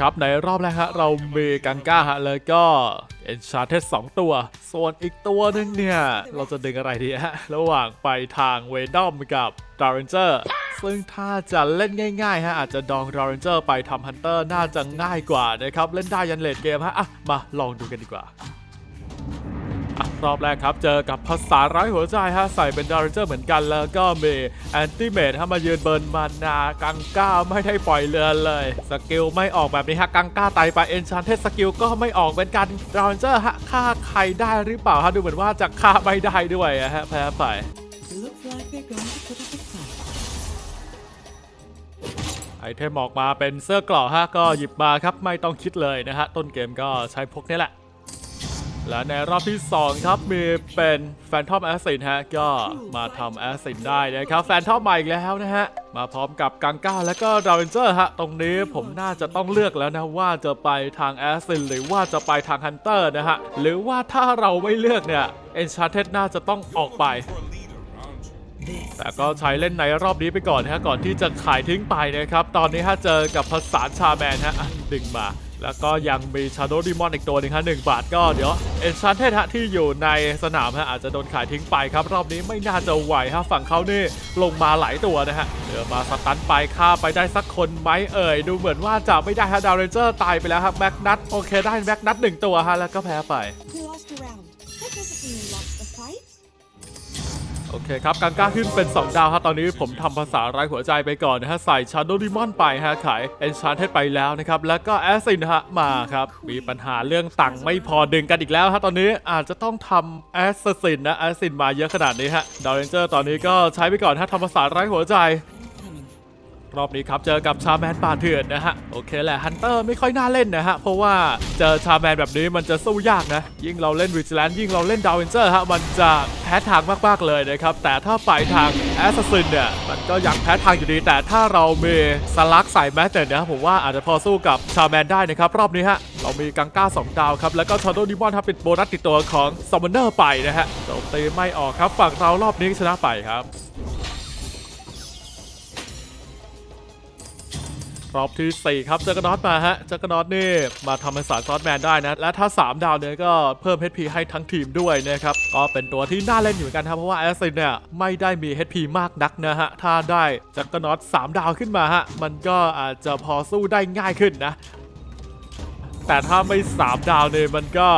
ครับในรอบแรกฮะเรามีกังก้าฮะแล้วก็เอนชาร์เทสสองตัว ส่วนอีกตัวหนึงเนี่ย เราจะดึงอะไรดีฮะ ระหว่างไปทางเวดอมกับดาร์เรนเจอร์ซึ่งถ้าจะเล่นง่ายๆฮะอาจจะดองดาร์เรนเจอร์ไปทำฮันเตอร์น่าจะง่ายกว่านะครับ เล่นได้ยันเลดเกมฮะอะมาลองดูกันดีกว่า รอบแรกครับ เจอกับภาษาร้ายหัวใจฮะใส่เป็นดาร์เจอร์เหมือนกันแล้วก็มีแอนติเมทฮะมายืนเบิร์นมานากังก้าไม่ได้ปล่อยเรือเลย สกิลไม่ออกแบบนี้ฮะกังก้าไตไปเอนชานเทสสกิลก็ไม่ออกเป็นกันดาร์เจอร์ฮะฆ่าใครได้หรือเปล่าฮะดูเหมือนว่าจะฆ่าไม่ได้ด้วยอะฮะแพ้ไปไอเทมออกมาเป็นเสื้อกรอฮะก็หยิบมาครับไม่ต้องคิดเลยนะฮะต้นเกมก็ใช้พวกนี้แหละ และในรอบที่ 2 ครับมีเป็นแฟนทอมแอสซินฮะ ก็มาทำแอสซินได้นะครับแฟนทอมมาอีกแล้วนะฮะ มาพร้อมกับกังก้าและก็ดาวเรนเจอร์ฮะ ตรงนี้ผมน่าจะต้องเลือกแล้วนะ ว่าจะไปทางแอสซินหรือว่าจะไปทางฮันเตอร์นะฮะ หรือว่าถ้าเราไม่เลือกเนี่ยเอนชาร์เทสน่าจะต้องออกไปแต่ก็ใช้เล่นในรอบนี้ไปก่อนนะฮะก่อนที่จะขายทิ้งไปนะครับ ตอนนี้ฮะเจอกับภาษาชาแมนฮะดึงมา แล้วก็ยังมีชาโดดิมอนอีกตัวหนึ่งฮะหนึ่งบาทก็เดี๋ยวเอ็นชันเทฮะที่อยู่ในสนามฮะอาจจะโดนขายทิ้งไปครับ รอบนี้ไม่น่าจะไหวฮะฝั่งเขานี่ลงมาหลายตัวนะฮะเดี๋ยวมาสตันไปฆ่าไปได้สักคนไหมเอ่ย ดูเหมือนว่าจะไม่ได้ฮะดาวเรนเจอร์ตายไปแล้วครับแม็กนัทโอเคได้แม็กนัทหนึ่งตัวฮะแล้วก็แพ้ไป โอเคครับการก้าขึ้นเป็น 2 ดาวครับตอนนี้ผมทำภาษาไร้หัวใจไปก่อนนะฮะใส่ชาโดดิมอนไปฮะขายเอนชานเทไปแล้วนะครับแล้วก็แอสซินฮะมาครับมีปัญหาเรื่องตังค์ไม่พอดึงกันอีกแล้วฮะตอนนี้อาจจะต้องทำแอสซินนะแอสซินมาเยอะขนาดนี้ฮะดาวเรนเจอร์ตอนนี้ก็ใช้ไปก่อนฮะทำภาษาไร้หัวใจ รอบนี้ครับเจอกับชาแมนป่าเถื่อนนะฮะโอเคแหละฮันเตอร์ไม่ค่อยน่าเล่นนะฮะเพราะว่าเจอชาแมนแบบนี้มันจะสู้ยากนะ ยิ่งเราเล่นวิจิแลนยิ่งเราเล่นดาวเวนเจอร์ฮะมันจะแพ้ทางมากๆเลยนะครับแต่ถ้าไปทางแอสซัสซินเนี่ยมันก็ยังแพ้ทางอยู่ดี แต่ถ้าเรามีสลักใส่แมสเตอร์นะผมว่าอาจจะพอสู้กับชาแมนได้นะครับรอบนี้ฮะเรามีกังก้า 2 ดาวครับ แล้วก็ชาร์โดดิมอนครับเป็นโบนัสติดตัวของซัมมอนเนอร์ไปนะฮะโจมตีไม่ออกครับฝั่งเรารอบนี้ชนะไปครับ รอบที่ 4 ครับเจอกระนอตมาฮะเจอกระนอตนี่มาทำเป็นสารซอสแมนได้นะ และถ้า 3 ดาวเนี่ยก็เพิ่ม HP ให้ทั้งทีมด้วยนะครับ ก็เป็นตัวที่น่าเล่นอยู่เหมือนกันครับเพราะว่าแอสซินเนี่ยไม่ได้มี HP มากนักนะฮะ ถ้าได้เจอกระนอต3 ดาวขึ้นมาฮะ มันก็อาจจะพอสู้ได้ง่ายขึ้นนะ แต่ถ้าไม่ 3 ดาวเนี่ยมันก็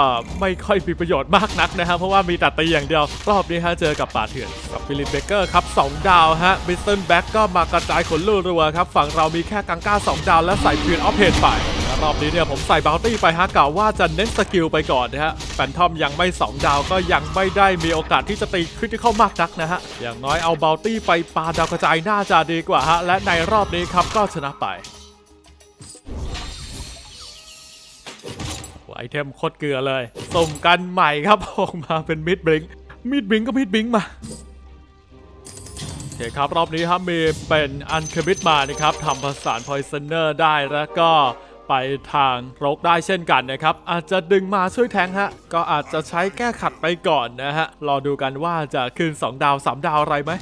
ไม่ค่อยมีประโยชน์มากนักนะครับเพราะว่ามีแต่ตีอย่างเดียว รอบนี้ฮะเจอกับป่าเถื่อนกับฟิลิปเบเกอร์ครับ2ดาวฮะบิสตันแบ็กก็มากระจายขนรัวครับ ฝั่งเรามีแค่กังก้า 2 ดาวและใส่เพียนออฟเพนไปรอบนี้เนี่ยผมใส่บ o ลตี้ไปฮะกะว่าจะเน้นสกิลไปก่อนนะฮะแฟนทอมยังไม่ 2 ดาวก็ยังไม่ได้มีโอกาสที่จะตีคริติคอลมากนักนะฮะอย่างน้อยเอาบ o ลตี้ไปปาดาวกระจายน่าจะดีกว่าฮะและในรอบนี้ครับก็ชนะไป ไอเทมโคตรเกลือเลยส่งกันใหม่ครับออกมาเป็นมิดบลิงมิดบลิงก็มิดบลิงมาโอเคครับรอบนี้ครับมีเป็นอันเคบิดมานะครับทำผสานพอยเซนเนอร์ได้แล้วก็ไปทางโรกได้เช่นกันนะครับ อาจจะดึงมาช่วยแทงฮะ ก็อาจจะใช้แก้ขัดไปก่อนนะฮะ รอดูกันว่าจะขึ้น2 ดาว 3 ดาวอะไรไหม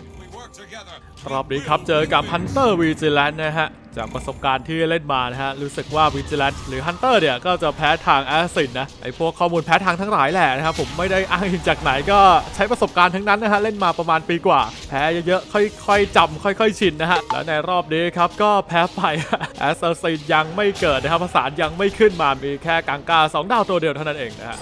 รอบนี้ครับเจอกับ Hunter Vigilance นะฮะ จากประสบการณ์ที่เล่นมานะฮะ รู้สึกว่า Vigilant หรือ Hunter เนี่ย ก็จะแพ้ทาง Assassin นะ ไอพวกข้อมูลแพ้ทางทั้งหลายแหละนะครับ ผมไม่ได้อ้างอิงจากไหนก็ใช้ประสบการณ์ทั้งนั้นนะฮะ เล่นมาประมาณปีกว่า แพ้เยอะๆ ค่อยๆจำค่อยๆ ชินนะฮะ แล้วในรอบนี้ครับ ก็แพ้ไป Assassin ยังไม่เกิดนะครับภาษายังไม่ขึ้นมามีแค่กังกาสองดาวตัวเดียวเท่านั้นเองนะฮะ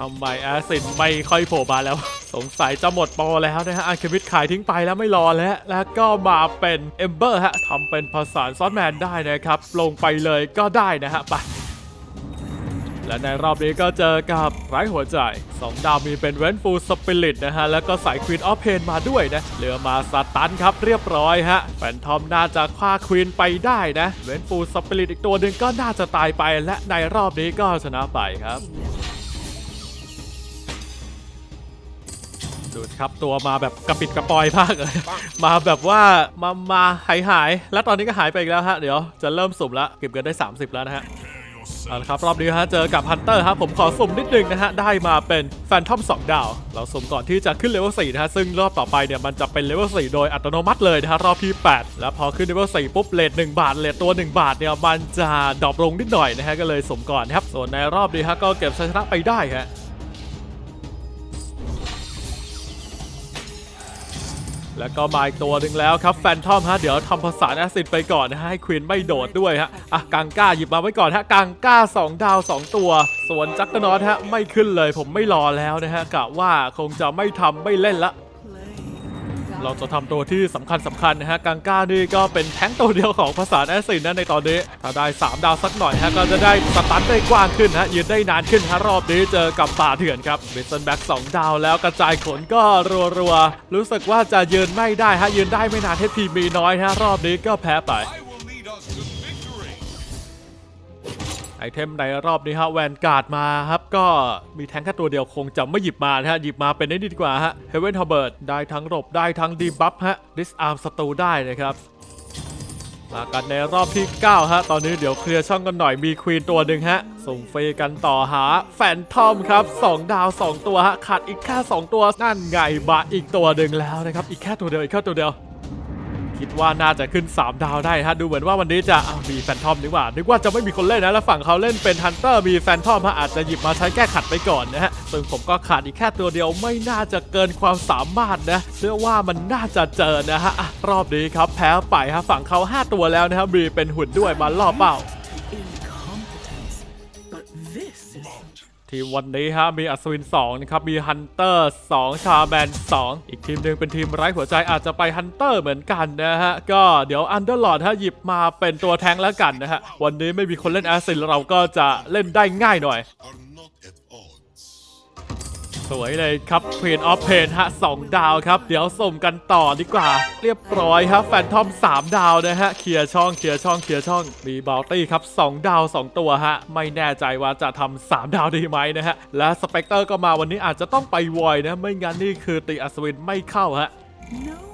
ทำไมแอสซินไม่ค่อยโผล่มาแล้ว สงสัยจะหมดปรแล้วนะฮะอาร์เควิดขายทิ้งไปแล้วไม่รอแล้ว แล้วก็มาเป็นเอมเบอร์ฮะทำเป็นภาษานซอสแมนได้นะครับ ลงไปเลยก็ได้นะฮะไปและในรอบนี้ก็เจอกับไร้หัวใจ 2 ดาวมีเป็นเวนฟูสปิริตนะฮะ แล้วก็ใส่ควีนออฟเพนมาด้วยนะ เหลือมาสตันครับเรียบร้อยฮะแฟนทอมน่าจะคว้าควีนไปได้นะ เวนฟูสปิริตอีกตัวหนึ่งก็น่าจะตายไปและในรอบนี้ก็ชนะไปครับ ดูครับตัวมาแบบกระปิดกระปอยมากเลย มาแบบว่ามามาหายหายแล้วตอนนี้ก็หายไปอีกแล้วฮะ เดี๋ยวจะเริ่มสุ่มละเก็บเงินได้ 30 แล้วนะฮะ Prepare เอาละครับรอบนี้ฮะเจอกับฮันเตอร์ครับผมขอสุ่มนิดนึงนะฮะ ได้มาเป็นแฟนทอม2 ดาว เราสุ่มก่อนที่จะขึ้นเลเวล4นะฮะ ซึ่งรอบต่อไปเนี่ย มันจะเป็นเลเวล4โดยอัตโนมัติเลยนะฮะ รอบที่ 8 แล้วพอขึ้นเลเวล4ปุ๊บเลท1บาทเลทตัว 1 บาทเนี่ย มันจะดรอปลงนิดหน่อยนะฮะก็เลยสุ่มก่อนนะครับส่วนในรอบนี้ฮะก็เก็บชัยชนะไปได้ฮะ แล้วก็มาอีกตัวหนึ่งแล้วครับแฟนทอมฮะเดี๋ยวทำภาษาแอซิดไปก่อนนะฮะให้ควีนไม่โดดด้วยฮะอะกังก้าหยิบมาไว้ก่อนฮะกังก้า 2 ดาว 2 ตัว ส่วนจักรนอตฮะไม่ขึ้นเลยผมไม่รอแล้วนะฮะกะว่าคงจะไม่ทำไม่เล่นละ เราจะทำตัวที่สำคัญสำคัญนะฮะกังก้านี่ก็เป็นแท้งตัวเดียวของภาษาแอสซิดนะในตอนนี้ ถ้าได้ 3 ดาวสักหน่อยฮะก็จะได้สตันได้กว้างขึ้นฮะยืนได้นานขึ้นฮะรอบนี้เจอกับป่าเถื่อนครับเบสันแบ็ก2ดาวแล้วกระจายขนก็รัวๆรู้สึกว่าจะยืนไม่ได้ฮะยืนได้ไม่นานเทพีมีน้อยฮะรอบนี้ก็แพ้ไป ไอเทมในรอบนี้ฮะแวนการ์ดมาครับก็มีแทงแค่ตัวเดียวคงจะไม่หยิบมานะฮะหยิบมาเป็นได้ดีกว่าฮะเฮเวนฮอเบิร์ดได้ทั้งหลบได้ทั้งดีบัฟฮะดิสอาร์มสตูได้นะครับมากันในรอบที่ 9 ฮะ ตอนนี้เดี๋ยวเคลียร์ช่องกันหน่อยมีควีนตัวหนึ่งฮะ ส่งฟรีกันต่อหาแฟนทอมครับ 2 ดาว 2 ตัวฮะขาดอีกแค่ 2 ตัวนั่นไงบาอีกตัวหนึ่งแล้วนะครับ อีกแค่ตัวเดียว อีกแค่ตัวเดียว คิดว่าน่าจะขึ้น 3 ดาวได้ฮะดูเหมือนว่าวันนี้จะอ้าวมีแฟนทอมดีกว่านึกว่าจะไม่มีคนเล่นนะแล้วฝั่งเขาเล่นเป็นฮันเตอร์มีแฟนทอมฮะอาจจะหยิบมาใช้แก้ขัดไปก่อนนะฮะซึ่งผมก็ขาดอีกแค่ตัวเดียวไม่น่าจะเกินความสามารถนะเชื่อว่ามันน่าจะเจอนะฮะอะรอบนี้ครับแพ้ไปฮะฝั่งเขา 5 ตัวแล้วนะครับมีเป็นหุ่นด้วยมาล่อเป้า ทีมวันนี้ฮะมีอัศวิน2นะครับมีฮันเตอร์2ชาแมน2 อีกทีมหนึ่งเป็นทีมไร้หัวใจอาจจะไปฮันเตอร์เหมือนกันนะฮะ ก็เดี๋ยวอันเดอร์ลอดฮะหยิบมาเป็นตัวแทงแล้วกันนะฮะ วันนี้ไม่มีคนเล่นแอสซินเราก็จะเล่นได้ง่ายหน่อย สวยเลยครับ Queen of Pain ฮะ2ดาวครับ เดี๋ยวส่งกันต่อดีกว่า เรียบร้อยครับแฟนทอม 3 ดาวนะฮะเคลียร์ช่องเคลียร์ช่องเคลียร์ช่องมีบ o ลตี้ครับ 2 ดาว 2 ตัวฮะ ไม่แน่ใจว่าจะทำ3ดาวดีไหมนะฮะ และสเปกเตอร์ก็มาวันนี้อาจจะต้องไปวอยนะ ไม่งั้นนี่คือตีอัศวินไม่เข้าฮะ no.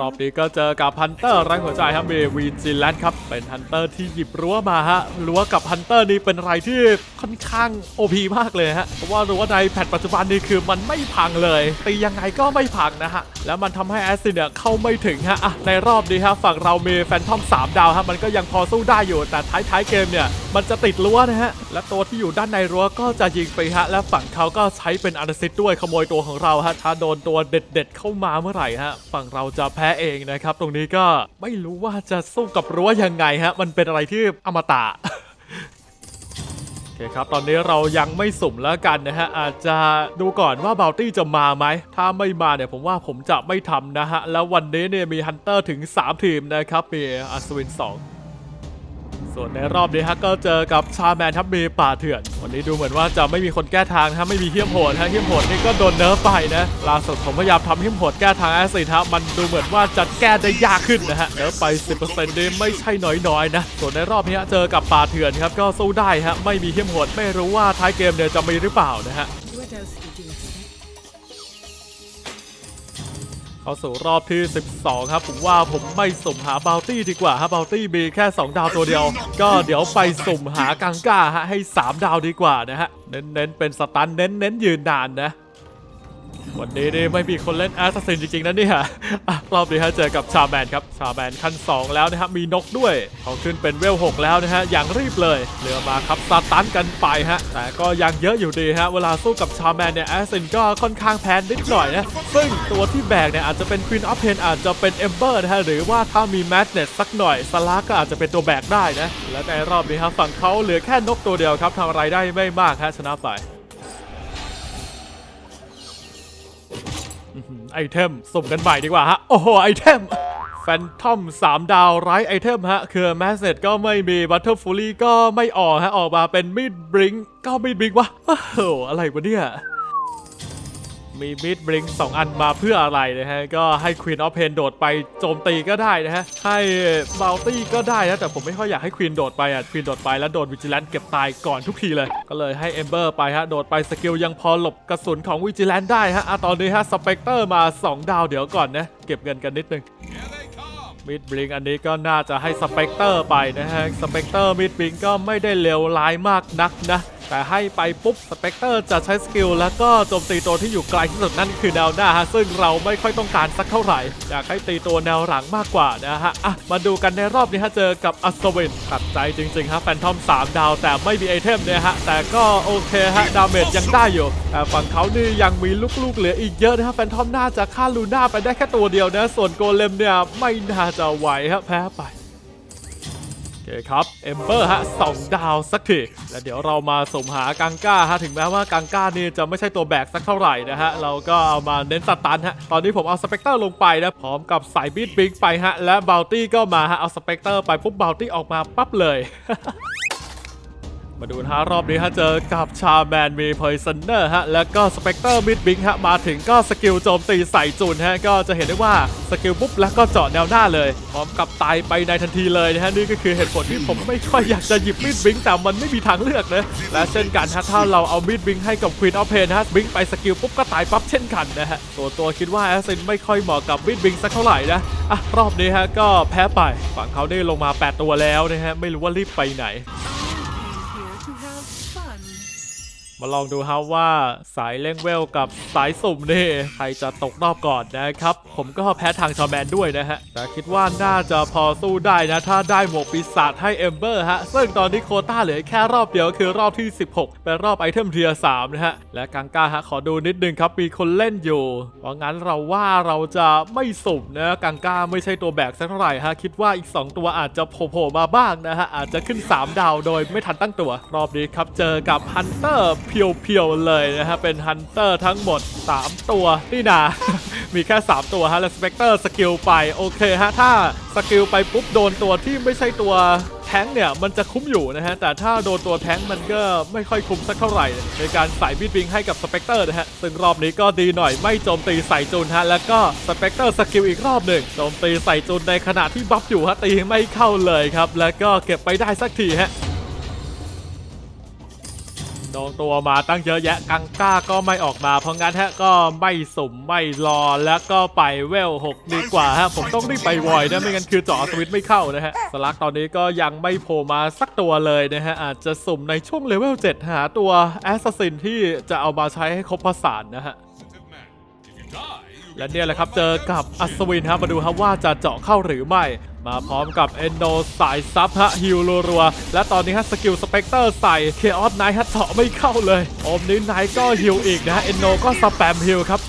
รอบนี้ก็เจอกับฮันเตอร์ไร้หัวใจครับมีวีจิแลนครับ เป็นฮันเตอร์ที่หยิบรั้วมาฮะรั้วกับฮันเตอร์นี่เป็นอะไรที่ค่อนข้างโอพีมากเลยฮะเพราะว่ารั้วในแพทปัจจุบันนี่คือมันไม่พังเลยตียังไงก็ไม่พังนะฮะแล้วมันทำให้แอสซินเนี่ยเข้าไม่ถึงฮะอะในรอบนี้ฮะฝั่งเรามีแฟนทอม3ดาวฮะมันก็ยังพอสู้ได้อยู่แต่ท้ายๆเกมเนี่ยมันจะติดรั้วนะฮะและตัวที่อยู่ด้านในรั้วก็จะยิงไปฮะและฝั่งเขาก็ใช้เป็นอาร์ซิตด้วยขโมยตัวของเราฮะถ้าโดนตัวเด็ด ๆ เข้ามาเมื่อไหร่ฮะฝั่งเราจะแพ้เองนะครับ ตรงนี้ก็ไม่รู้ว่าจะสู้กับรั้วยังไงฮะ มันเป็นอะไรที่อมตะโอเคครับ ตอนนี้เรายังไม่สุ่มแล้วกันนะฮะ อาจจะดูก่อนว่าบ o ลตี้จะมาไหม ถ้าไม่มาเนี่ยผมว่าผมจะไม่ทำนะฮะ แล้ววันนี้เนี่ยมีฮันเตอร์ถึง 3 ทีมนะครับ มีอัศวิน 2 ส่วนในรอบนี้ฮะก็เจอกับชาแมนทับมีป่าเถื่อน วันนี้ดูเหมือนว่าจะไม่มีคนแก้ทางฮะไม่มีเฮี้ยมโหดฮะเฮี้ยมโหดนี่ก็โดนเนิร์ฟไปนะล่าสุดผมพยายามทำเฮี้ยมโหดแก้ทางแอสซิดฮะมันดูเหมือนว่าจะแก้ได้ยากขึ้นนะฮะเนิร์ฟไป 10%นี่ไม่ใช่น้อยๆนะส่วนในรอบนี้เจอกับป่าเถื่อนครับก็สู้ได้ฮะไม่มีเฮี้ยมโหดไม่รู้ว่าท้ายเกมเนี่ยจะมีหรือเปล่านะฮะ เข้าสู่รอบที่ 12 ครับผมว่าผมไม่สุ่มหาบาลตี้ดีกว่าฮะบาลตี้มีแค่ 2 ดาวตัวเดียว ก็เดี๋ยวไปสุ่มหากังก้าฮะให้ 3 ดาวดีกว่านะฮะ เน้นๆเป็นสตันเน้นๆยืนนานนะ วันนี้นี่ไม่มีคนเล่นแอสซัสซินจริงๆนะเนี่ยรอบนี้ฮะเจอกับชาแมนครับชาแมนขั้น 2 แล้วนะฮะมีนกด้วยเขาขึ้นเป็นเวล 6 แล้วนะฮะอย่างรีบเลยเหลือมาครับสตันกันไปฮะแต่ก็ยังเยอะอยู่ดีฮะเวลาสู้กับชาแมนเนี่ยแอสซินก็ค่อนข้างแพ้นิดหน่อยนะซึ่งตัวที่แบกเนี่ยอาจจะเป็น Queen of Pain อาจจะเป็น Ember นะฮะหรือว่าถ้ามี Madness สักหน่อยสลาก็อาจจะเป็นตัวแบกได้นะและในรอบนี้ฮะฝั่งเขาเหลือแค่นกตัวเดียวครับทำอะไรได้ไม่มากฮะชนะไป ไอเทมสุ่มกันใหม่ดีกว่าฮะ โอ้โห ไอเทมแฟนทอม3ดาวไร้ไอเทมฮะ คือแมสเซจก็ไม่มีบัตเตอร์ฟูลี่ก็ไม่ออกฮะ ออกมาเป็นมีดบริงก็มีดบริงวะโอ้โหอะไรวะเนี่ย มีมิดบริงสองอันมาเพื่ออะไรนะฮะ ก็ให้ Queen of Pain โดดไปโจมตีก็ได้นะฮะ ให้บ o ลตี้ก็ได้นะ แต่ผมไม่ค่อยอยากให้ Queen โดดไปอะ Queen โดดไปแล้วโดนวิจิ l ลนเก็บตายก่อนทุกทีเลย ก็เลยให้ Ember ไปฮะ โดดไปสกิลยังพอหลบกระสุนของวิจิ l ลนได้ฮะอะตอนนี้ฮะสเปกเตอร์มา 2 ดาวเดี๋ยวก่อนนะ เก็บเงินกันนิดนึงมิดบลิงอันนี้ก็น่าจะให้สเปกเตอร์ไปนะฮะ สเปกเตอร์มิดบลิงก็ไม่ได้เลวร้ายมากนักนะ แต่ให้ไปปุ๊บสเปกเตอร์จะใช้สกิลแล้วก็โจมตีตัวที่อยู่ไกลที่สุดนั่นคือแนวหน้าฮะซึ่งเราไม่ค่อยต้องการสักเท่าไหร่ อยากให้ตีตัวแนวหลังมากกว่านะฮะอะมาดูกันในรอบนี้ฮะเจอกับอัศวินตัดใจจริงๆฮะแฟนทอม 3 ดาว แต่ไม่มีไอเทมเนี่ยฮะแต่ก็โอเคฮะดาเมจยังได้อยู่แต่ฝั่งเขานี่ยังมีลูกๆเหลืออีกเยอะนะฮะแฟนทอมน่าจะฆ่าลูน่าไปได้แค่ตัวเดียวนะส่วนโกเลมเนี่ยไม่น่าจะไหวฮะแพ้ไป คครับ เอมเบอร์ฮะสองดาวสักที แล้วเดี๋ยวเรามาสมหากังก้าฮะ ถึงแม้ว่ากังก้านี่จะไม่ใช่ตัวแบกสักเท่าไหร่นะฮะ เราก็เอามาเน้นสตันฮะ ตอนนี้ผมเอาสเปกเตอร์ลงไปนะ พร้อมกับสายบีทบิงไปฮะ และบ o ลตี้ก็มาฮะ เอาสเปกเตอร์ไปปุ๊บบ o ลตี้ออกมาปั๊บเลย มาดูนะฮะรอบนี้ฮะเจอกับชาแมนมีเพย์ซันเนอร์ฮะแล้วก็สเปกเตอร์มิดบิงฮะมาถึงก็สกิลโจมตีใส่จูนฮะก็จะเห็นได้ว่าสกิลปุ๊บแล้วก็เจาะแนวหน้าเลย พร้อมกับตายไปในทันทีเลยนะฮะนี่ก็คือเหตุผลที่ผมไม่ค่อยอยากจะหยิบมิดบิงแต่มันไม่มีทางเลือกนะและเช่นกันฮะถ้าเราเอามิดบิงให้กับควีนออฟเพนฮะบิงไปสกิลปุ๊บก็ตายปั๊บเช่นกันนะฮะตัวตัวคิดว่าแอสซินไม่ค่อยเหมาะกับมิดบิงสักเท่าไหร่นะอะรอบนี้ฮะก็แพ้ไปฝั่งเขาได้ลงมา 8 ตัวแล้วนะฮะไม่รู้ว่ารีบไปไหน มาลองดูครับว่าสายเล่งเวลกับสายสุ่มนี่ใครจะตกรอบก่อนนะครับ ผมก็แพ้ทางชอแมนด้วยนะฮะ แต่คิดว่าน่าจะพอสู้ได้นะ ถ้าได้หมวกปีศาจให้เอมเบอร์ฮะ ซึ่งตอนนี้โคต้าเหลือแค่รอบเดียวคือรอบที่ 16 เป็นรอบไอเทมเทียร์3นะฮะ และกังก้าฮะขอดูนิดนึงครับมีคนเล่นอยู่ เพราะงั้นเราว่าเราจะไม่สุ่มนะกังก้าไม่ใช่ตัวแบกสักเท่าไหร่ฮะคิดว่าอีก 2 ตัวอาจจะโผล่มาบ้างนะฮะอาจจะขึ้น 3 ดาวโดยไม่ทันตั้งตัว รอบนี้ครับเจอกับฮันเตอร์เพียวๆเลยนะฮะ เป็นฮันเตอร์ทั้งหมด 3 ตัวนี่นา มีแค่ 3 ตัวฮะ แล้วสเปกเตอร์สกิลไป โอเคฮะ ถ้าสกิลไปปุ๊บโดนตัวที่ไม่ใช่ตัวแท้งเนี่ย มันจะคุ้มอยู่นะฮะ แต่ถ้าโดนตัวแท้งมันก็ไม่ค่อยคุ้มสักเท่าไหร่ ในการใส่บีดบิงให้กับสเปกเตอร์นะฮะ ซึ่งรอบนี้ก็ดีหน่อยไม่โจมตีใส่จูนฮะ แล้วก็สเปกเตอร์สกิลอีกรอบหนึ่งโจมตีใส่จูนในขณะที่บัฟอยู่ฮะตีไม่เข้าเลยครับ แล้วก็เก็บไปได้สักทีฮะ โดนตัวมาตั้งเยอะแยะกังก้าก็ไม่ออกมา เพราะงั้นฮะก็ไม่สมไม่รอแล้วก็ไปเวล6ดีกว่าฮะผมต้องรีบไปวอยนะไม่งั้นคือเจาะสวิตไม่เข้านะฮะสลักตอนนี้ก็ยังไม่โผล่มาสักตัวเลยนะฮะอาจจะสุ่มในช่วงเลเวล7หาตัวแอสซัสซินที่จะเอามาใช้ให้ครบผสานนะฮะและเนี่ยแหละครับเจอกับอัศวินฮะมาดูครับว่าจะเจาะเข้าหรือไม่ มาพร้อมกับเอนโดสายซับฮะฮิลรัวๆและตอนนี้ฮะสกิลสเปกเตอร์ใส่เคออสไนท์ฮะเจาะไม่เข้าเลยโอมนี้ไนท์ก็ฮิลอีกนะเอนโดก็สแปมฮิลครับ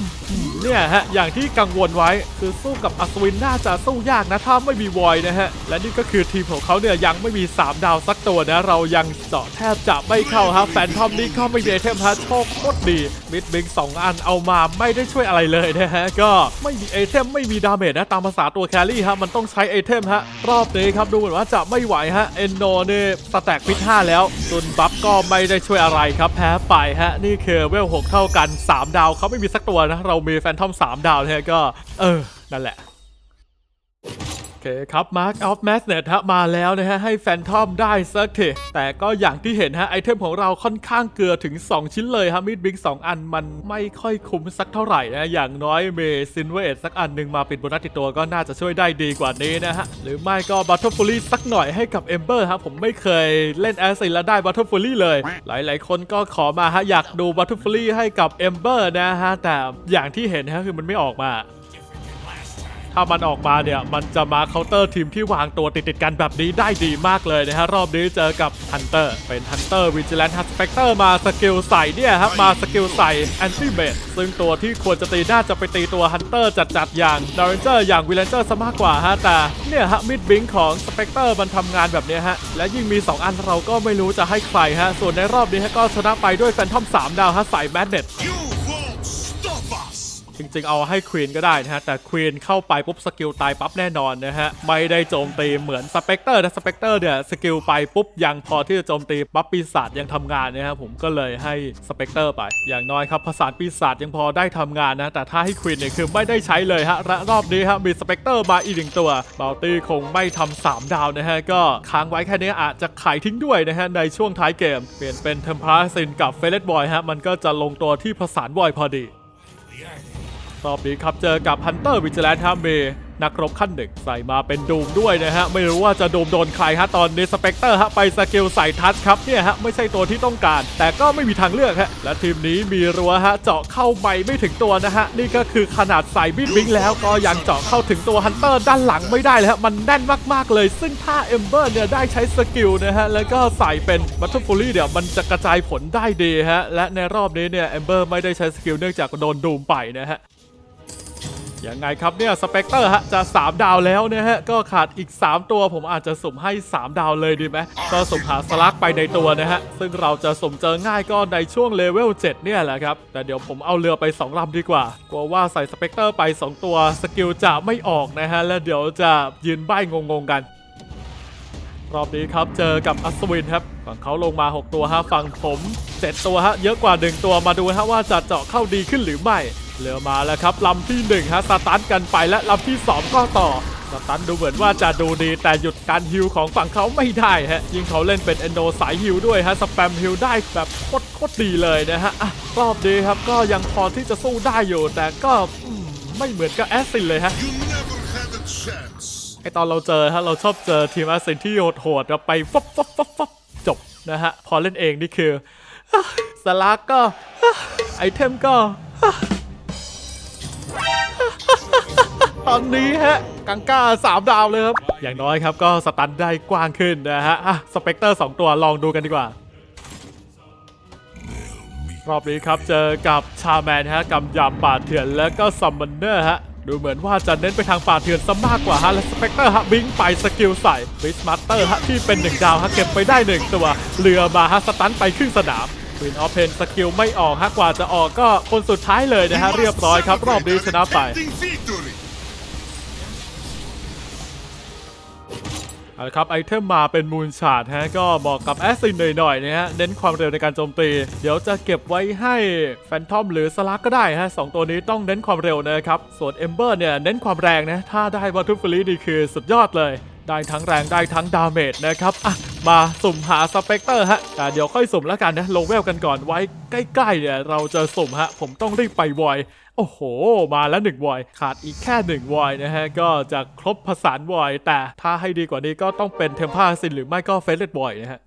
เนี่ยฮะอย่างที่กังวลไว้คือสู้กับอัศวินน่าจะสู้ยากนะถ้าไม่มีวอยนะฮะและนี่ก็คือทีมของเขาเนี่ยยังไม่มี 3 ดาวสักตัวนะ เรายังเจาะแทบจะไม่เข้าฮะแฟนทอมนี่ก็ไม่มีเทมฮะโชคโคตรดีมิดบิงสองอันเอามาไม่ได้ช่วยอะไรเลยนะฮะก็ไม่มีไอเทมไม่มีดาเมจนะตามภาษาตัวแครี่ฮะมันต้องใช้ไอเทมฮะรอบนี้ครับดูเหมือนว่าจะไม่ไหวฮะเอนโนเนี่ยสแต็กพิษ5แล้วส่วนบัฟก็ไม่ได้ช่วยอะไรครับแพ้ไปฮะนี่คือเวล6เท่ากัน 3 ดาวเขาไม่มีสักตัวนะเรามีแฟนทอม3ดาวเนี่ยก็ เออ นั่นแหละ เคครับ Mark of Madness ฮะมาแล้วนะฮะ ให้แฟนทอมได้สักทีแต่ก็อย่างที่เห็นฮะ ไอเทมของเราค่อนข้างเกลือถึง 2 ชิ้นเลยฮะมิดบิง2อันมันไม่ค่อยคุ้มสักเท่าไหร่นะ อย่างน้อยเมซินเวทสักอันหนึ่งมาปิดโบนัสติดตัวก็น่าจะช่วยได้ดีกว่านี้นะฮะ หรือไม่ก็บัตเ l อร์ฟูลี่สักหน่อยให้กับเอมเบอร์ฮะผมไม่เคยเล่นแอสซินแล้วได้บัตเ l อร์ฟูลี่เลย หลาย ๆ คนก็ขอมาฮะอยากดูบัตเ l อร์ฟูลี่ให้กับเอมเบอร์นะฮะแต่อย่างที่เห็นฮะคือมันไม่ออกมา ถ้ามันออกมาเนี่ย มันจะมาเคาน์เตอร์ทีมที่วางตัวติดๆกันแบบนี้ได้ดีมากเลยนะฮะ รอบนี้เจอกับฮันเตอร์เป็นฮันเตอร์วิจิแลนต์ฮัสเปกเตอร์มาสกิลใส่เนี่ยครับ มาสกิลใส่แอนติเมตซึ่งตัวที่ควรจะตีน่าจะไปตีตัวฮันเตอร์จัดๆอย่างดาร์เรนเจอร์อย่างวิลเลนเจอร์ซะมากกว่าฮะแต่เนี่ยฮะมิดบิงของสเปกเตอร์มันทำงานแบบเนี้ยฮะและยิ่งมี 2 อันเราก็ไม่รู้จะให้ใครฮะส่วนในรอบนี้ฮะก็ชนะไปด้วยแฟนทอม3ดาวฮะใส่แมดเน็ต จริงๆ เอาให้ควีนก็ได้นะฮะ แต่ควีนเข้าไปปุ๊บสกิลตายปั๊บแน่นอนนะฮะ ไม่ได้โจมตีเหมือนสเปกเตอร์นะสเปกเตอร์เนี่ยสกิลไปปุ๊บยังพอที่จะโจมตีปั๊บปีศาจยังทำงานนะฮะผมก็เลยให้สเปกเตอร์ไป อย่างน้อยครับภาษานปีศาจยังพอได้ทำงานนะ แต่ถ้าให้ควีนเนี่ยคือไม่ได้ใช้เลยฮะและรอบนี้ฮะมีสเปกเตอร์มาอีกหนึ่งตัวบาลตี้คงไม่ทำสามดาวนะฮะก็ค้างไว้แค่นี้อาจจะขายทิ้งด้วยนะฮะในช่วงท้ายเกม เปลี่ยนเป็นเทมเพลซินกับเฟเลตบอยฮะมันก็จะลงตัวที่ผสานบอยพอดี รอบนี้ครับเจอกับ Hunter Vigilante ฮะเมนักรบขั้นหนึ่งใส่มาเป็นดูมด้วยนะฮะ ไม่รู้ว่าจะดูมโดนใครฮะ ตอนนี้สเปกเตอร์ฮะ ไปสกิลใส่ทัชครับ เนี่ยฮะ ไม่ใช่ตัวที่ต้องการ แต่ก็ไม่มีทางเลือกฮะ และทีมนี้มีรั้วฮะ เจาะเข้าไปไม่ถึงตัวนะฮะ นี่ก็คือขนาดใส่บิดวิงแล้วก็ยังเจาะเข้าถึงตัวฮันเตอร์ด้านหลังไม่ได้เลยฮะ มันแน่นมากๆเลย ซึ่งถ้าเอมเบอร์เนี่ยได้ใช้สกิลนะฮะแล้วก็ใส่เป็นบัตเตอร์ฟูลี่เดี๋ยวมันจะกระจายผลได้ดีฮะและในรอบนี้เนี่ยเอมเบอร์ไม่ได้ใช้สกิลเนื่องจากโดนดูมไปนะฮะ ยังไงครับเนี่ยสเปกเตอร์ฮะจะ 3 ดาวแล้วนะฮะ ก็ขาดอีก 3 ตัวผมอาจจะสุ่มให้ 3 ดาวเลยดีไหมก็สุ่มหาสลักไปในตัวนะฮะ ซึ่งเราจะสุ่มเจอง่ายก็ในช่วงเลเวล7เนี่ยแหละครับ แต่เดี๋ยวผมเอาเรือไป 2 ลำดีกว่า กลัวว่าใส่สเปกเตอร์ไป 2 ตัวสกิลจะไม่ออกนะฮะ แล้วเดี๋ยวจะยืนใบ้งงๆกันรอบนี้ครับ เจอกับอัศวินครับ ฝั่งเขาลงมา 6 ตัวฮะ ฝั่งผม 7 ตัวฮะ เยอะกว่า 1 ตัวมาดูฮะว่าจะเจาะเข้าดีขึ้นหรือไม่ เรือมาแล้วครับลำที่1ฮะสตันกันไปและลำที่ 2 ก็ต่อสตันดูเหมือนว่าจะดูดีแต่หยุดการฮิวของฝั่งเขาไม่ได้ฮะ ยิ่งเขาเล่นเป็นเอนโดสายฮิวด้วยฮะสแปมฮิวได้แบบโคตรโคตรดีเลยนะฮะอะรอบนี้ครับก็ยังพอที่จะสู้ได้อยู่ แต่ก็อืมไม่เหมือนกับแอสซินเลยฮะ You never had a chance. ไอตอนเราเจอฮะเราชอบเจอทีมอาร์เซนที่โหดๆเราไปฟับฟับฟับฟับจบนะฮะ พอเล่นเองนี่คือสลากก็ไอเทมก็ ตอนนี้ฮะกังก้าสามดาวเลยครับ อย่างน้อยครับก็สตันได้กว้างขึ้นนะฮะอะสเปกเตอร์2ตัวลองดูกันดีกว่า รอบนี้ครับเจอกับชาแมนฮะกำยำป่าเถื่อนแล้วก็ซัมมอนเนอร์ฮะดูเหมือนว่าจะเน้นไปทางป่าเถื่อนซะมากกว่าฮะและสเปกเตอร์ฮะบิงไปสกิลใส่บิสมาสเตอร์ฮะที่เป็น1ดาวฮะเก็บไปได้1ตัวเรือมาฮะสตันไปครึ่งสนามวินออฟเพนสกิลไม่ออกฮะกว่าจะออกก็คนสุดท้ายเลยนะฮะเรียบร้อยครับ รอบนี้ชนะไป เอาละครับไอเทมมาเป็นมูลชาร์ดฮะก็เหมาะกับแอสซินหน่อยๆนะฮะเน้นความเร็วในการโจมตี เดี๋ยวจะเก็บไว้ให้แฟนทอมหรือสลักก็ได้ฮะสองตัวนี้ต้องเน้นความเร็วนะครับ ส่วนเอมเบอร์เนี่ยเน้นความแรงนะ ถ้าได้วัตถุฟรีนี่คือสุดยอดเลย ได้ทั้งแรงได้ทั้งดาเมจนะครับอะมาสุ่มหาสเปกเตอร์ฮะแต่เดี๋ยวค่อยสุ่มแล้วกันนะลงเวลกันก่อนไว้ใกล้ๆเนี่ยเราจะสุ่มฮะผมต้องรีบไปวอยโอ้โห มาแล้ว1วอยขาดอีกแค่1วอยนะฮะ ก็จะครบผสานวอยแต่ถ้าให้ดีกว่านี้ก็ต้องเป็นเทมพาซินหรือไม่ก็เฟสเลตวอยนะฮะ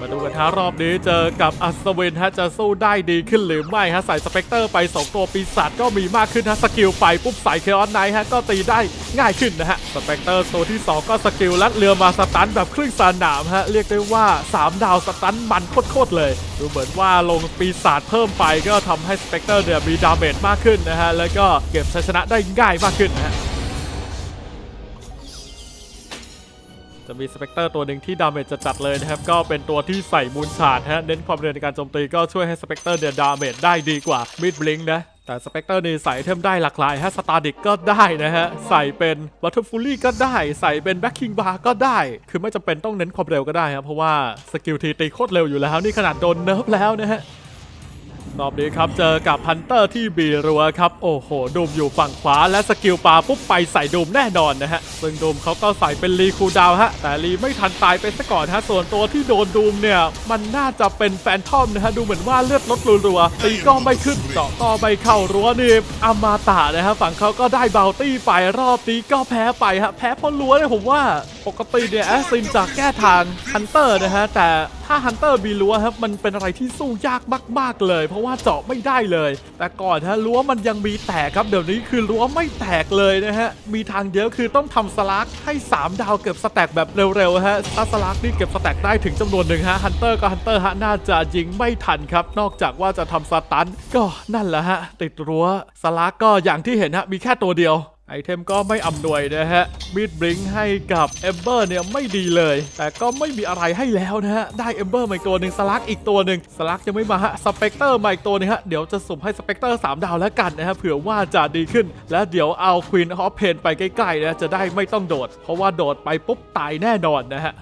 มาดูกันฮะรอบนี้เจอกับอัศวินฮะจะสู้ได้ดีขึ้นหรือไม่ฮะใส่สเปกเตอร์ไป 2 ตัวปีศาจก็มีมากขึ้นฮะสกิลไปปุ๊บใส่เคออนไนท์ฮะก็ตีได้ง่ายขึ้นนะฮะสเปกเตอร์ตัวที่ 2 ก็สกิลลัดเรือมาสตันแบบครึ่งสนามฮะเรียกได้ว่า 3 ดาวสตันมันโคตรๆเลย ดูเหมือนว่าลงปีศาจเพิ่มไปก็ทำให้สเปกเตอร์เนี่ยมีดาเมจมากขึ้นนะฮะแล้วก็เก็บชัยชนะได้ง่ายมากขึ้นนะฮะ จะมีสเปกเตอร์ตัวหนึ่งที่ดาเมจจะจัดเลยนะครับ ก็เป็นตัวที่ใส่มูลชาร์ดฮะ เน้นความเร็วในการโจมตีก็ช่วยให้สเปกเตอร์เนี่ยดาเมจได้ดีกว่ามิดบลิงนะแต่สเปกเตอร์นี่ใส่เทมได้หลากหลายฮะสตาร์ดิกก็ได้นะฮะ ใส่เป็นวัตถุฟูลี่ก็ได้ ใส่เป็นแบ็คคิงบาร์ก็ได้ คือไม่จำเป็นต้องเน้นความเร็วก็ได้ครับเพราะว่าสกิลทีตีโคตรเร็วอยู่แล้วนี่ขนาดโดนเนิร์ฟแล้วนะฮะ รอบนี้ครับเจอกับฮันเตอร์ที่บีรัวครับ โอ้โหดูมอยู่ฝั่งขวาและสกิลปาปุ๊บไปใส่ดูมแน่นอนนะฮะ ซึ่งดูมเขาก็ใส่เป็นรีคูดาวฮะ แต่รีไม่ทันตายไปซะก่อนฮะ ส่วนตัวที่โดนดูมเนี่ย มันน่าจะเป็นแฟนทอมนะฮะ ดูเหมือนว่าเลือดลดรัวๆตีก็ไม่ขึ้นเจาะก็ไม่เข้ารั้วนี่อมาตานะฮะฝั่งเขาก็ได้เบลตี้ไปรอบนี้ก็แพ้ไปฮะแพ้เพราะรั้วเนี่ยผมว่าปกติเนี่ยแอสซินจะแก้ทางฮันเตอร์นะฮะแต่ ถ้าฮันเตอร์มีรั้วครับมันเป็นอะไรที่สู้ยากมาก ๆเลย เพราะว่าเจาะไม่ได้เลย แต่ก่อนฮะรั้วมันยังมีแตกครับเดี๋ยวนี้คือรั้วไม่แตกเลยนะฮะมีทางเดียวคือต้องทำสลักให้ 3 ดาวเก็บสแต็กแบบเร็วๆฮะถ้าสลักนี่เก็บสแต็กได้ถึงจำนวนหนึ่งฮะฮันเตอร์กับฮันเตอร์ฮะน่าจะยิงไม่ทันครับ นอกจากว่าจะทำสตันก็นั่นแหละฮะติดรั้วสลักก็อย่างที่เห็นฮะมีแค่ตัวเดียว ไอเทมก็ไม่อำนวยนะฮะ มีดบลิงให้กับเอมเบอร์เนี่ยไม่ดีเลย แต่ก็ไม่มีอะไรให้แล้วนะฮะ ได้เอมเบอร์มาอีกตัวหนึ่งสลักอีกตัวหนึ่งสลักยังไม่มาฮะ สเปกเตอร์มาอีกตัวหนึงฮะ เดี๋ยวจะสุ่มให้สเปกเตอร์3ดาวแล้วกันนะฮะ เผื่อว่าจะดีขึ้น และเดี๋ยวเอาควีนออฟเพนไปใกล้ๆนะ จะได้ไม่ต้องโดด เพราะว่าโดดไปปุ๊บตายแน่นอนนะฮะ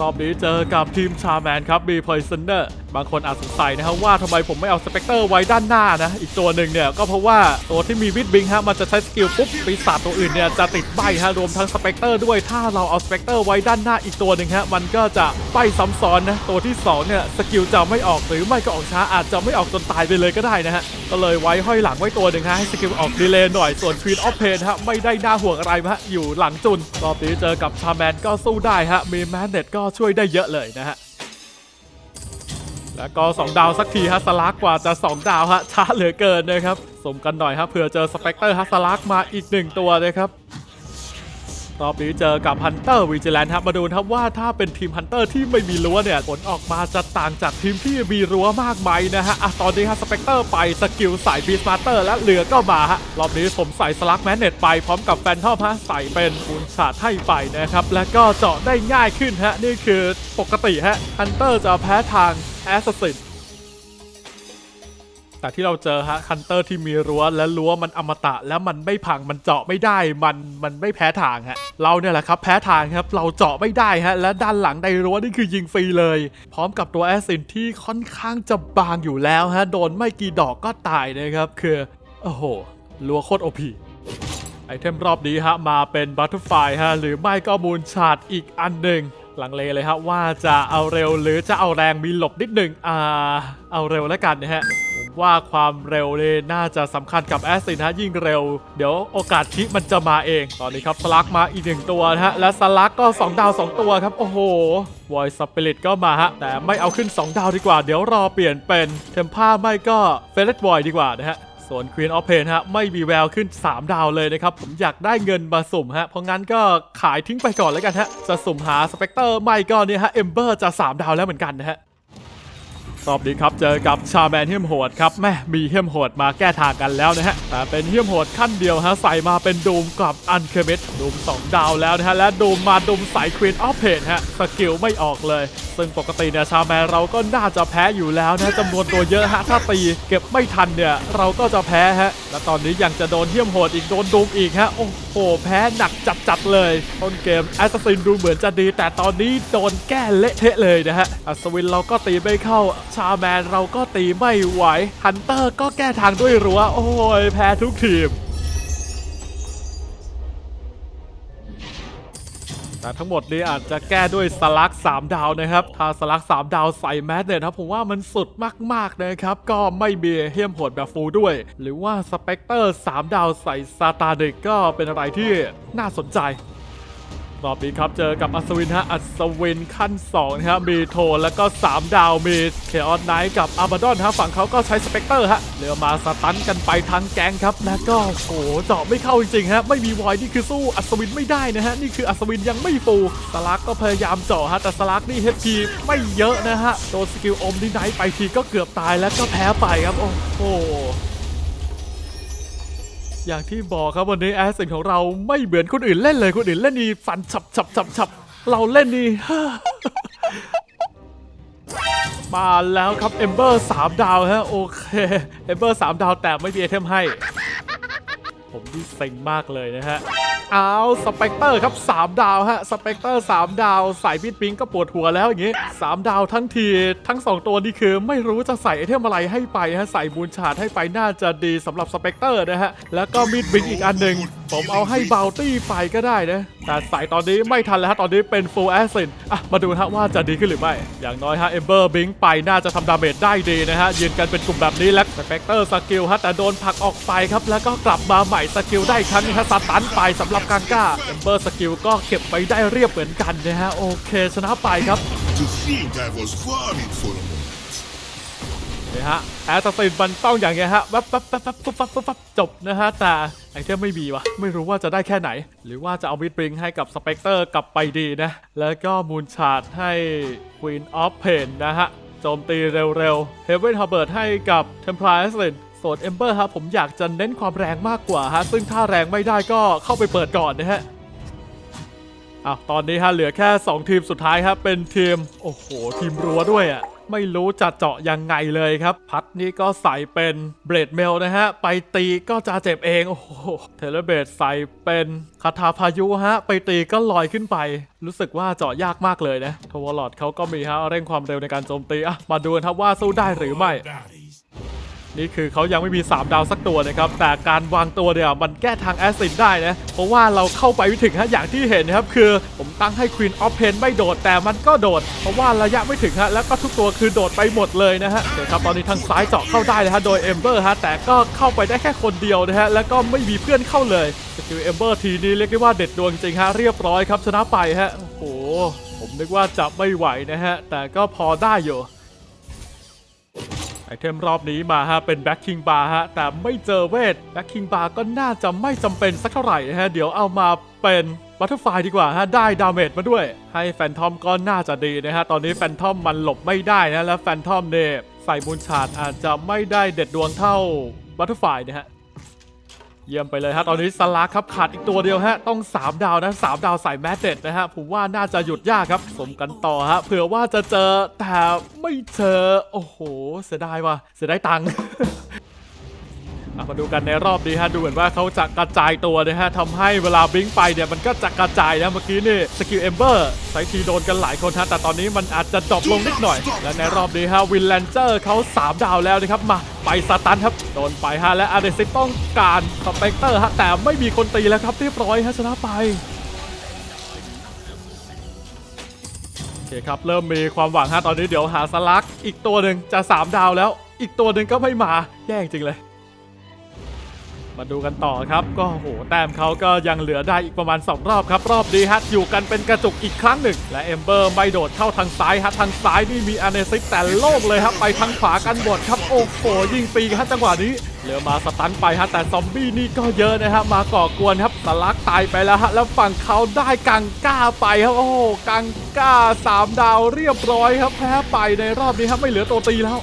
รอบนี้เจอกับทีมชาแมนครับมีพอยซันเนอร์บางคนอาจสงสัยนะครับว่าทำไมผมไม่เอาสเปกเตอร์ไว้ด้านหน้านะ อีกตัวหนึ่งเนี่ยก็เพราะว่าตัวที่มีวิดบิงฮะมันจะใช้สกิลปุ๊บปีศาจตัวอื่นเนี่ยจะติดใบฮะรวมทั้งสเปกเตอร์ด้วยถ้าเราเอาสเปกเตอร์ไว้ด้านหน้าอีกตัวหนึ่งฮะมันก็จะใบซ้ำซ้อนนะตัวที่สองเนี่ยสกิลจะไม่ออกหรือไม่ก็ออกช้าอาจจะไม่ออกจนตายไปเลยก็ได้นะฮะก็เลยไว้ห้อยหลังไว้ตัวหนึ่งฮะให้สกิลออกดีเลย์หน่อยส่วน Queen of Pain ฮะไม่ได้น่าห่วงอะไรฮะอยู่หลังจุนรอบนี้เจอกับชาแมนก็สู้ได้ฮะมีแมนเน็ตก็ช่วยได้เยอะเลยนะฮะ แล้วก็ 2 ดาวสักทีฮะสลักกว่าจะ 2 ดาวฮะช้าเหลือเกินนะครับ สมกันหน่อยฮะเผื่อเจอสเปกเตอร์ฮะสลักมาอีกหนึ่งตัวนะครับ รอบนี้เจอกับฮันเตอร์วิจิแลนครับมาดูนะครับว่าถ้าเป็นทีมฮันเตอร์ที่ไม่มีรั้วเนี่ยผลออกมาจะต่างจากทีมที่มีรั้วมากไหมนะฮะอะตอนนี้ฮะสเปกเตอร์ไปสกิลใส่บีสมาร์เตอร์และเหลือก็มาฮะรอบนี้ผมใส่สลักแมนเนตไปพร้อมกับแฟนทอมฮะใส่เป็นปูนฉาดให้ไปนะครับแล้วก็เจาะได้ง่ายขึ้นฮะนี่คือปกติฮะฮันเตอร์จะแพ้ทางแอสซิน แต่ที่เราเจอฮะคันเตอร์ที่มีรั้วและรั้วมันอมตะ แล้วมันไม่พังมันเจาะไม่ได้มันมันไม่แพ้ทางฮะเราเนี่ยแหละครับแพ้ทางครับเราเจาะไม่ได้ฮะและด้านหลังในรั้วนี่คือยิงฟรีเลย พร้อมกับตัวแอสซินที่ค่อนข้างจะบางอยู่แล้วฮะโดนไม่กี่ดอกก็ตายนะครับคือโอ้โหรั้วโคตรโอพีไอเทมรอบนี้ฮะมาเป็นบัตเตอร์ไฟฮะหรือไม่ก็มูลชาดอีกอันหนึ่งหลังเลเลยฮะว่าจะเอาเร็วหรือจะเอาแรงมีหลบนิดหนึ่งอ่าเอาเร็วแล้วกันนะฮะ ว่าความเร็วเนี่ยน่าจะสำคัญกับแอสซินฮะยิ่งเร็ว เดี๋ยวโอกาสคิมันจะมาเอง ตอนนี้ครับสลักมาอีกหนึ่งตัวนะฮะและสลักก็ 2 ดาว 2 ตัวครับ โอ้โหวอยสปิริตก็มาฮะ แต่ไม่เอาขึ้น 2 ดาวดีกว่า เดี๋ยวรอเปลี่ยนเป็นเทมผ้าไม่ก็เฟร t วอยดีกว่านะฮะส่วน Queen of Pain ฮะไม่มีแววขึ้น 3 ดาวเลยนะครับ ผมอยากได้เงินมาสุ่มฮะ เพราะงั้นก็ขายทิ้งไปก่อนแล้วกันฮะ จะสุ่มหาสเปกเตอร์ไม่ก็เนี่ยฮะเอมเบอร์จะ 3 ดาวแล้วเหมือนกันนะฮะ รอบนี้ครับเจอกับชาแมนเฮียมโหดครับแม่มีเฮียมโหดมาแก้ทางกันแล้วนะฮะแต่เป็นเฮียมโหดขั้นเดียวฮะใส่มาเป็นดูมกับอันเคเมตดูม2 ดาวแล้วนะฮะและดูมมาดูมใส่ควีนออฟเพจฮะสกิลไม่ออกเลย ซึ่งปกติเนี่ยชาแมนเราก็น่าจะแพ้อยู่แล้วนะจำนวนตัวเยอะฮะถ้าตีเก็บไม่ทันเนี่ยเราก็จะแพ้ฮะและตอนนี้ยังจะโดนเฮียมโหดอีกโดนดูมอีกฮะโอ้โหแพ้หนักจัดๆเลยต้นเกมแอสซินดูเหมือนจะดี แต่ตอนนี้โดนแก้เละเทะเลยนะฮะอัศวินเราก็ตีไม่เข้าชาแมนเราก็ตีไม่ไหว ฮันเตอร์ก็แก้ทางด้วยรัว โอ้ย แพ้ทุกทีม แต่ทั้งหมดนี้อาจจะแก้ด้วยสลัก 3 ดาวนะครับ ถ้าสลัก 3 ดาวใส่แมสเนี่ยครับผมว่ามันสุดมากๆนะครับ ก็ไม่มีเฮี้ยมโหดแบบฟูลด้วย หรือว่าสเปกเตอร์ 3 ดาวใส่ซาตาเด็กก็เป็นอะไรที่น่าสนใจ รอบนี้ครับเจอกับอัศวินฮะอัศวินขั้น2นะครับมีโทนแล้วก็ 3 ดาวมีเคออสไนท์กับอาบาดอนฮะฝั่งเขาก็ใช้สเปกเตอร์ฮะเรือมาสตันกันไปทั้งแก๊งครับ แล้วก็โอ้โหเจาะไม่เข้าจริงๆฮะไม่มีวอยนี่คือสู้อัศวินไม่ได้นะฮะนี่คืออัศวินยังไม่ฟูสลักก็พยายามเจาะฮะแต่สลักนี่เฮพีไม่เยอะนะฮะโดนสกิลอมดีไนท์ไปทีก็เกือบตายแล้วก็แพ้ไปครับโอ้โห อย่างที่บอกครับวันนี้แอสเซนของเราไม่เหมือนคนอื่นเล่นเลยคนอื่นเล่นนี่ฟันฉับฉับฉับฉับเราเล่นนี่ มาแล้วครับเอมเบอร์สามดาวฮะโอเคเอมเบอร์สามดาวแต่ไม่มีไอเทมให้ ผมนี่เซ็งมากเลยนะฮะ เอาสเปกเตอร์ครับ 3 ดาวฮะสเปกเตอร์ 3 ดาว ใส่พิดปิงก็ปวดหัวแล้วอย่างงี้ 3 ดาวทั้งที ทั้ง 2 ตัวนี่คือไม่รู้จะใส่ไอเทมอะไรให้ไปฮะใส่บูนชาดให้ไปน่าจะดีสำหรับสเปกเตอร์นะฮะ แล้วก็มิดบิงอีกอันหนึ่งผมเอาให้บาวตี้ไปก็ได้นะ แต่ใส่ตอนนี้ไม่ทันแล้วฮะ ตอนนี้เป็นฟูลแอสซินอะ มาดูฮะว่าจะดีขึ้นหรือไม่ อย่างน้อยฮะเอมเบอร์บิงไปน่าจะทำดาเมจได้ดีนะฮะ ยืนกันเป็นกลุ่มแบบนี้แล้วสเปกเตอร์สกิลฮะแต่โดนผลักออกไปครับแล้วก็กลับมาใหม่สกิลได้ครั้งนึงฮะสตันไปสำหรับครับกางก้าเบอร์สกิลก็เก็บไปได้เรียบเหมือนกันนะฮะ โอเคชนะไปครับนะฮะแอสตินมันต้องอย่างเงี้ยฮะวับวับวับวับปั๊บปั๊บปั๊บจบนะฮะ แต่ไอเทมไม่มีวะไม่รู้ว่าจะได้แค่ไหน หรือว่าจะเอาวิดบริงให้กับสเปกเตอร์กลับไปดีนะ แล้วก็มูนชาร์ดให้ควีนออฟเพนนะฮะ โจมตีเร็วๆเฮเวนฮาร์เบิร์ตให้กับ Templar a s น i n ส่วน Ember ฮะผมอยากจะเน้นความแรงมากกว่าฮะซึ่งถ้าแรงไม่ได้ก็เข้าไปเปิดก่อนนะฮะอะตอนนี้ฮะเหลือแค่ 2 ทีมสุดท้ายครับเป็นทีม โอ้โห ทีมรั้วด้วยอะไม่รู้จะเจาะยังไงเลยครับ พัดนี่ก็ใส่เป็นเบรดเมลนะฮะ ไปตีก็จะเจ็บเอง โอ้โห เทเลเบรดใส่เป็นคาถาพายุฮะ ไปตีก็ลอยขึ้นไป รู้สึกว่าเจาะยากมากเลยนะทวอลอดเขาก็มีฮะเร่งความเร็วในการโจมตีอะมาดูกันครับว่าสู้ได้หรือไม่ นี่คือเขายังไม่มี 3 ดาวสักตัวนะครับ แต่การวางตัวเนี่ยมันแก้ทางแอสซิดได้นะ เพราะว่าเราเข้าไปไม่ถึงฮะอย่างที่เห็นนะครับ คือผมตั้งให้ Queen of Pain ไม่โดด แต่มันก็โดด เพราะว่าระยะไม่ถึงฮะแล้วก็ทุกตัวคือโดดไปหมดเลยนะฮะเดี๋ยวครับตอนนี้ทางซ้ายเจาะเข้าได้เลยฮะโดย Ember ฮะแต่ก็เข้าไปได้แค่คนเดียวนะฮะแล้วก็ไม่มีเพื่อนเข้าเลยสกิล Ember ทีนี้เรียกได้ว่าเด็ดดวงจริงฮะเรียบร้อยครับชนะไปฮะโอ้โหผมนึกว่าจะไม่ไหวนะฮะแต่ก็พอได้อยู่ ไอเทมรอบนี้มาฮะเป็นแบ็คคิงบาร์ฮะแต่ไม่เจอเวทแบ็คคิงบาร์ก็น่าจะไม่จำเป็นสักเท่าไหร่ฮะเดี๋ยวเอามาเป็นบัตเตอร์ไฟดีกว่าฮะได้ดาเมจมาด้วย ให้แฟนทอมก็น่าจะดีนะฮะตอนนี้แฟนทอมมันหลบไม่ได้นะแล้วแฟนทอมเนี่ยใส่มูลชาร์ดอาจจะไม่ได้เด็ดดวงเท่าบัตเตอร์ไฟนะฮะ เยี่ยมไปเลยฮะ ตอนนี้สลาครับขาดอีกตัวเดียวฮะ ต้อง 3 ดาวนะสดาวใส่แมสเด็ดนะฮะ ผมว่าน่าจะหยุดยากครับ สมกันต่อฮะ เผื่อว่าจะเจอแต่ไม่เจอ โอ้โห เสียดายว่ะ เสียดายตังค์ มาดูกันในรอบนี้ฮะดูเหมือนว่าเขาจะกระจายตัวนะฮะทำให้เวลาบิงไปเนี่ยมันก็จะกระจายนะเมื่อกี้นี่สกิลเอมเบอร์ใช้ทีโดนกันหลายคนฮะแต่ตอนนี้มันอาจจะดรอปลงนิดหน่อย และในรอบนี้ฮะวินแลนเจอร์เขา3ดาวแล้วนะครับมาไปสตันครับโดนไปฮะและอาร์เดซิต้องการสเปกเตอร์ฮะแต่ไม่มีคนตีแล้วครับเรียบร้อยฮะชนะไปโอเคครับเริ่มมีความหวังฮะตอนนี้เดี๋ยวหาสลักอีกตัวหนึ่งจะ 3 ดาวแล้ว อีกตัวหนึ่งก็ไม่มาแย่จริงเลย มาดูกันต่อครับ ก็โหแต้มเขาก็ยังเหลือได้อีกประมาณ 2 รอบครับ รอบนี้ฮะอยู่กันเป็นกระจุกอีกครั้งหนึ่ง และเอมเบอร์ไม่โดดเข้าทางซ้ายฮะทางซ้ายนี่มีอเนซิสแต่โล่งเลยครับ ไปทางขวากันหมดครับโอ้โหยิงฟรีฮะจังหวะนี้เหลือมาสตันไปฮะแต่ซอมบี้นี่ก็เยอะนะฮะมาก่อกวนครับสลักตายไปแล้วฮะแล้วฝั่งเขาได้กังก้าไปครับโอ้โหกังก้าสามดาวเรียบร้อยครับแพ้ไปในรอบนี้ครับไม่เหลือตัวตีแล้ว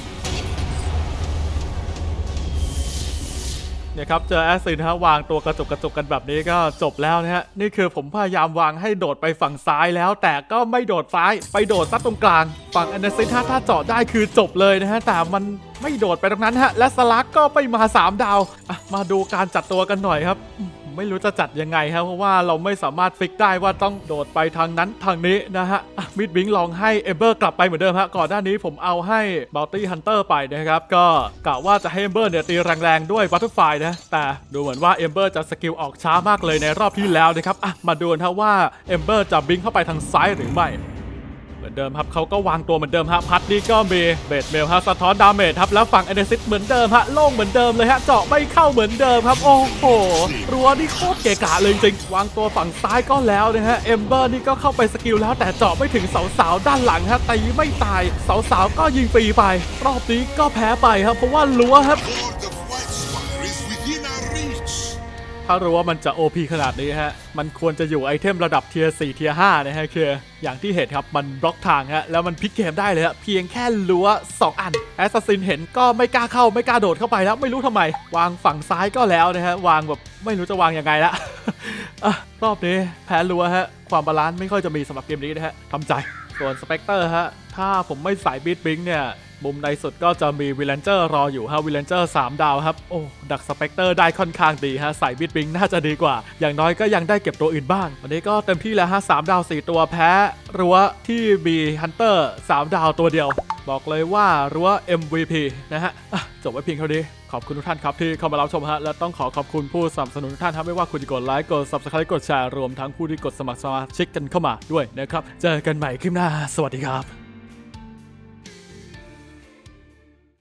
เนี่ยครับเจอแอสซินฮะวางตัวกระจุกกระจุกกันแบบนี้ก็จบแล้วนะฮะนี่คือผมพยายามวางให้โดดไปฝั่งซ้ายแล้ว แต่ก็ไม่โดดซ้ายไปโดดซัดตรงกลาง ฝั่งแอนเดอร์ซินถ้าถ้าเจาะได้คือจบเลยนะฮะแต่มันไม่โดดไปตรงนั้นฮะและสลักก็ไปมา 3 ดาวมาดูการจัดตัวกันหน่อยครับ ไม่รู้จะจัดยังไงครับเพราะว่าเราไม่สามารถฟิกได้ว่าต้องโดดไปทางนั้นทางนี้นะฮะมิดบิงลองให้เอเบอร์กลับไปเหมือนเดิมฮะก่อนหน้านี้ผมเอาให้บัลตี้ฮันเตอร์ไปนะครับ ก็กะว่าจะให้เอเบอร์เนี่ยตีแรงๆด้วยบัตเตอร์ไฟนะ แต่ดูเหมือนว่าเอเบอร์จะสกิลออกช้ามากเลยในรอบที่แล้วนะครับอะมาดูนครับว่าเอเบอร์จะบิงเข้าไปทางซ้ายหรือไม่ มือนเดิมครับเขาก็วางตัวเหมือนเดิมฮะพัดนี่ก็มีเบดเมลฮะสะท้อนดาเมจครับแล้วฝั่งเอเนซิสเหมือนเดิมฮะโล่งเหมือนเดิมเลยฮะเจาะไม่เข้าเหมือนเดิมครับโอ้โหรัวนี่โคตรเกะกะเลยจริงวางตัวฝั่งซ้ายก็แล้วนะฮะเอมเบอร์นี่ก็เข้าไปสกิลแล้วแต่เจาะไม่ถึงสาวๆด้านหลังฮะตีไม่ตายสาวๆก็ยิงฟรีไป รอบนี้ก็แพ้ไปครับเพราะว่ารั้วครับ ถ้ารู้ว่ามันจะ OP ขนาดนี้ฮะ มันควรจะอยู่ไอเทมระดับเทียร์4เทียร์5นะฮะคืออย่างที่เห็นครับ มันบล็อกทางฮะ แล้วมันพลิกเกมได้เลยฮะ เพียงแค่รั้ว 2 อันแอสซัสซินเห็นก็ไม่กล้าเข้าไม่กล้าโดดเข้าไปแล้ว ไม่รู้ทำไม วางฝั่งซ้ายก็แล้วนะฮะ วางแบบไม่รู้จะวางยังไงละรอบนี้แพ้รั้วฮะ ความบาลานซ์ไม่ค่อยจะมีสำหรับเกมนี้นะฮะทำใจส่วนสเปกเตอร์ฮะถ้าผมไม่ใส่บีทบิงเนี่ย มุมในสุดก็จะมีวิลเลนเจอร์รออยู่ฮะวิลเลนเจอร์3ดาวครับ โอ้ ดักสเปกเตอร์ได้ค่อนข้างดีฮะใส่บิดบิงน่าจะดีกว่า อย่างน้อยก็ยังได้เก็บตัวอื่นบ้าง วันนี้ก็เต็มที่แล้วฮะ3ดาว 4 ตัวแพ้รั้วที่มีฮันเตอร์3ดาวตัวเดียว บอกเลยว่ารั้ว MVP นะฮะจบไว้เพียงเท่านี้ขอบคุณทุกท่านครับที่เข้ามารับชมฮะและต้องขอขอบคุณผู้สนับสนุนทุกท่านครับไม่ว่าคุณจะกดไลค์กด subscribe กดแชร์รวมทั้งผู้ที่กดสมัครสมาชิกกันเข้ามาด้วยนะครับ เจอกันใหม่คลิปหน้า สวัสดีครับ